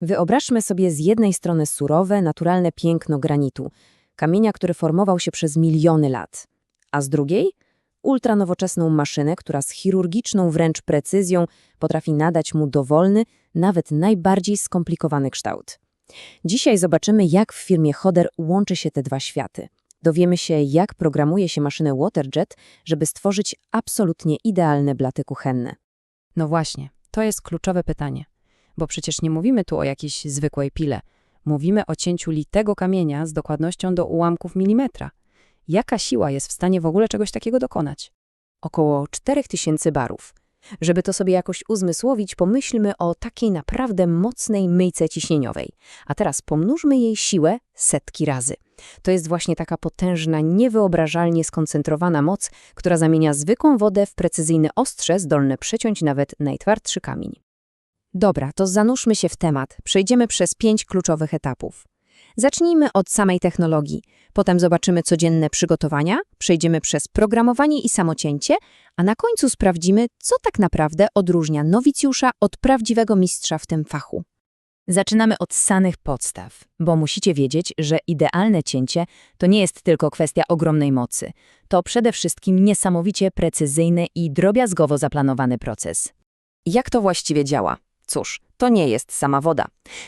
Wyobraźmy sobie z jednej strony surowe, naturalne piękno granitu, kamienia, który formował się przez miliony lat, a z drugiej ultranowoczesną maszynę, która z chirurgiczną wręcz precyzją potrafi nadać mu dowolny, nawet najbardziej skomplikowany kształt. Dzisiaj zobaczymy, jak w firmie Hoder łączy się te dwa światy. Dowiemy się, jak programuje się maszynę Waterjet, żeby stworzyć absolutnie idealne blaty kuchenne. No właśnie, to jest kluczowe pytanie. Bo przecież nie mówimy tu o jakiejś zwykłej pile. Mówimy o cięciu litego kamienia z dokładnością do ułamków milimetra. Jaka siła jest w stanie w ogóle czegoś takiego dokonać? Około 4000 barów. Żeby to sobie jakoś uzmysłowić, pomyślmy o takiej naprawdę mocnej myjce ciśnieniowej. A teraz pomnóżmy jej siłę setki razy. To jest właśnie taka potężna, niewyobrażalnie skoncentrowana moc, która zamienia zwykłą wodę w precyzyjne ostrze zdolne przeciąć nawet najtwardszy kamień. Dobra, to zanurzmy się w temat. Przejdziemy przez pięć kluczowych etapów. Zacznijmy od samej technologii, potem zobaczymy codzienne przygotowania, przejdziemy przez programowanie i samocięcie, a na końcu sprawdzimy, co tak naprawdę odróżnia nowicjusza od prawdziwego mistrza w tym fachu. Zaczynamy od samych podstaw, bo musicie wiedzieć, że idealne cięcie to nie jest tylko kwestia ogromnej mocy. To przede wszystkim niesamowicie precyzyjny i drobiazgowo zaplanowany proces. Jak to właściwie działa? Cóż, to nie jest sama woda.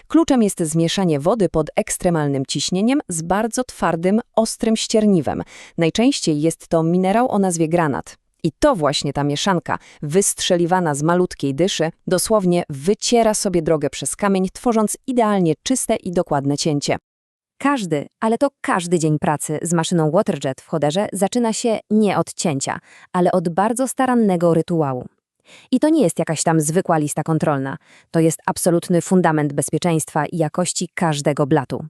Kluczem jest zmieszanie wody pod ekstremalnym ciśnieniem z bardzo twardym, ostrym ścierniwem. Najczęściej jest to minerał o nazwie granat. I to właśnie ta mieszanka, wystrzeliwana z malutkiej dyszy, dosłownie wyciera sobie drogę przez kamień, tworząc idealnie czyste i dokładne cięcie. Każdy, ale to każdy dzień pracy z maszyną Waterjet w choderze zaczyna się nie od cięcia, ale od bardzo starannego rytuału. I to nie jest jakaś tam zwykła lista kontrolna. To jest absolutny fundament bezpieczeństwa i jakości każdego blatu.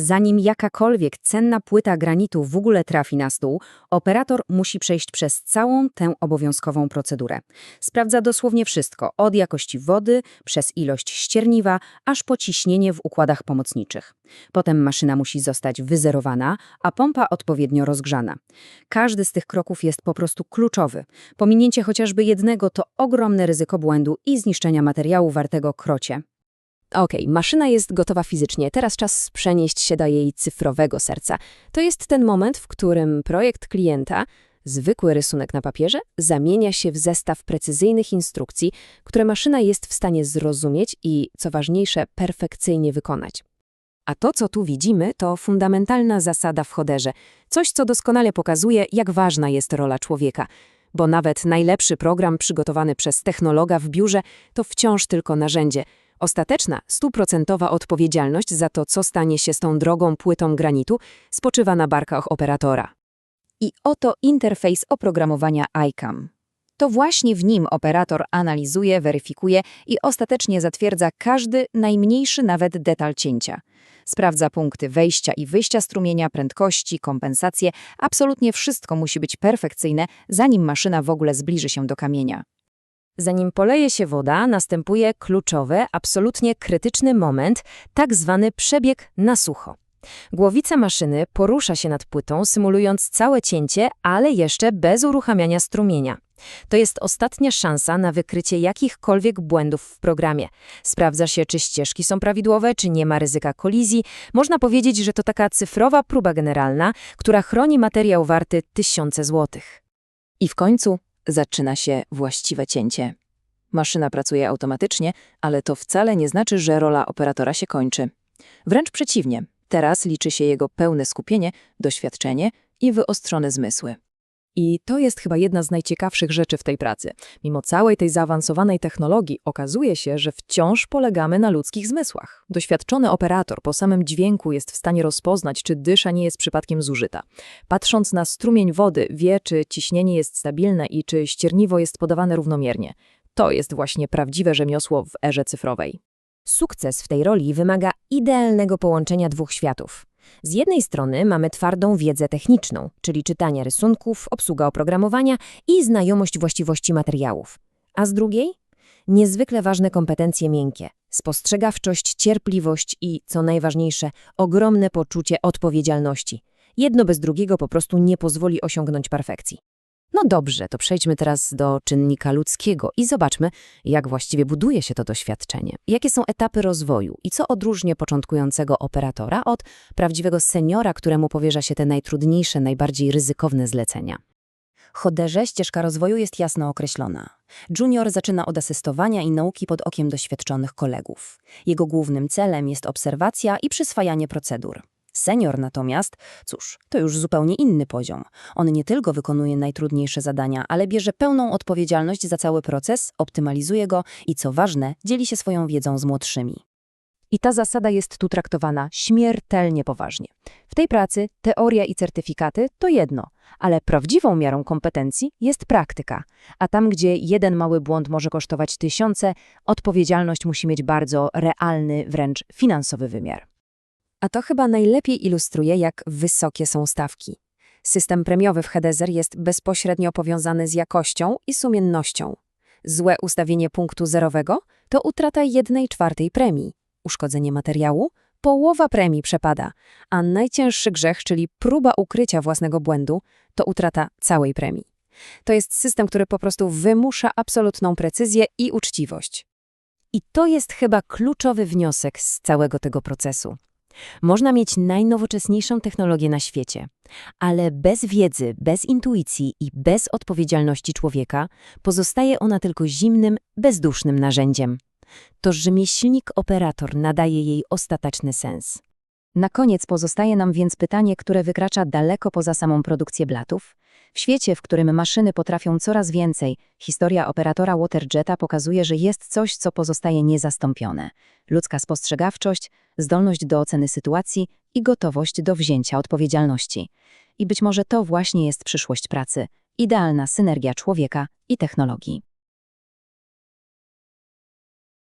Zanim jakakolwiek cenna płyta granitu w ogóle trafi na stół, operator musi przejść przez całą tę obowiązkową procedurę. Sprawdza dosłownie wszystko, od jakości wody, przez ilość ścierniwa, aż po ciśnienie w układach pomocniczych. Potem maszyna musi zostać wyzerowana, a pompa odpowiednio rozgrzana. Każdy z tych kroków jest po prostu kluczowy. Pominięcie chociażby jednego to ogromne ryzyko błędu i zniszczenia materiału wartego krocie. Okej, maszyna jest gotowa fizycznie, teraz czas przenieść się do jej cyfrowego serca. To jest ten moment, w którym projekt klienta, zwykły rysunek na papierze, zamienia się w zestaw precyzyjnych instrukcji, które maszyna jest w stanie zrozumieć i, co ważniejsze, perfekcyjnie wykonać. A to, co tu widzimy, to fundamentalna zasada w choderze, coś, co doskonale pokazuje, jak ważna jest rola człowieka, bo nawet najlepszy program przygotowany przez technologa w biurze to wciąż tylko narzędzie – Ostateczna, stuprocentowa odpowiedzialność za to, co stanie się z tą drogą płytą granitu, spoczywa na barkach operatora. I oto interfejs oprogramowania ICAM. To właśnie w nim operator analizuje, weryfikuje i ostatecznie zatwierdza każdy, najmniejszy nawet detal cięcia. Sprawdza punkty wejścia i wyjścia strumienia, prędkości, kompensacje, absolutnie wszystko musi być perfekcyjne, zanim maszyna w ogóle zbliży się do kamienia. Zanim poleje się woda, następuje kluczowy, absolutnie krytyczny moment, tak zwany przebieg na sucho. Głowica maszyny porusza się nad płytą, symulując całe cięcie, ale jeszcze bez uruchamiania strumienia. To jest ostatnia szansa na wykrycie jakichkolwiek błędów w programie. Sprawdza się, czy ścieżki są prawidłowe, czy nie ma ryzyka kolizji. Można powiedzieć, że to taka cyfrowa próba generalna, która chroni materiał warty tysiące złotych. I w końcu zaczyna się właściwe cięcie. Maszyna pracuje automatycznie, ale to wcale nie znaczy, że rola operatora się kończy. Wręcz przeciwnie, teraz liczy się jego pełne skupienie, doświadczenie i wyostrzone zmysły. I to jest chyba jedna z najciekawszych rzeczy w tej pracy. Mimo całej tej zaawansowanej technologii okazuje się, że wciąż polegamy na ludzkich zmysłach. Doświadczony operator po samym dźwięku jest w stanie rozpoznać, czy dysza nie jest przypadkiem zużyta. Patrząc na strumień wody, wie, czy ciśnienie jest stabilne i czy ścierniwo jest podawane równomiernie. To jest właśnie prawdziwe rzemiosło w erze cyfrowej. Sukces w tej roli wymaga idealnego połączenia dwóch światów. Z jednej strony mamy twardą wiedzę techniczną, czyli czytanie rysunków, obsługa oprogramowania i znajomość właściwości materiałów. A z drugiej? Niezwykle ważne kompetencje miękkie, spostrzegawczość, cierpliwość i, co najważniejsze, ogromne poczucie odpowiedzialności. Jedno bez drugiego po prostu nie pozwoli osiągnąć perfekcji. No dobrze, to przejdźmy teraz do czynnika ludzkiego i zobaczmy, jak właściwie buduje się to doświadczenie. Jakie są etapy rozwoju i co odróżnia początkującego operatora od prawdziwego seniora, któremu powierza się te najtrudniejsze, najbardziej ryzykowne zlecenia. Choderze ścieżka rozwoju jest jasno określona. Junior zaczyna od asystowania i nauki pod okiem doświadczonych kolegów. Jego głównym celem jest obserwacja i przyswajanie procedur. Senior natomiast, cóż, to już zupełnie inny poziom. On nie tylko wykonuje najtrudniejsze zadania, ale bierze pełną odpowiedzialność za cały proces, optymalizuje go i co ważne, dzieli się swoją wiedzą z młodszymi. I ta zasada jest tu traktowana śmiertelnie poważnie. W tej pracy teoria i certyfikaty to jedno, ale prawdziwą miarą kompetencji jest praktyka. A tam, gdzie jeden mały błąd może kosztować tysiące, odpowiedzialność musi mieć bardzo realny, wręcz finansowy wymiar. A to chyba najlepiej ilustruje, jak wysokie są stawki. System premiowy w Hedezer jest bezpośrednio powiązany z jakością i sumiennością. Złe ustawienie punktu zerowego to utrata jednej czwartej premii. Uszkodzenie materiału połowa premii przepada, a najcięższy grzech, czyli próba ukrycia własnego błędu, to utrata całej premii. To jest system, który po prostu wymusza absolutną precyzję i uczciwość. I to jest chyba kluczowy wniosek z całego tego procesu. Można mieć najnowocześniejszą technologię na świecie, ale bez wiedzy, bez intuicji i bez odpowiedzialności człowieka pozostaje ona tylko zimnym, bezdusznym narzędziem. To rzemieślnik-operator nadaje jej ostateczny sens. Na koniec pozostaje nam więc pytanie, które wykracza daleko poza samą produkcję blatów. W świecie, w którym maszyny potrafią coraz więcej, historia operatora Waterjeta pokazuje, że jest coś, co pozostaje niezastąpione. Ludzka spostrzegawczość, zdolność do oceny sytuacji i gotowość do wzięcia odpowiedzialności. I być może to właśnie jest przyszłość pracy, idealna synergia człowieka i technologii.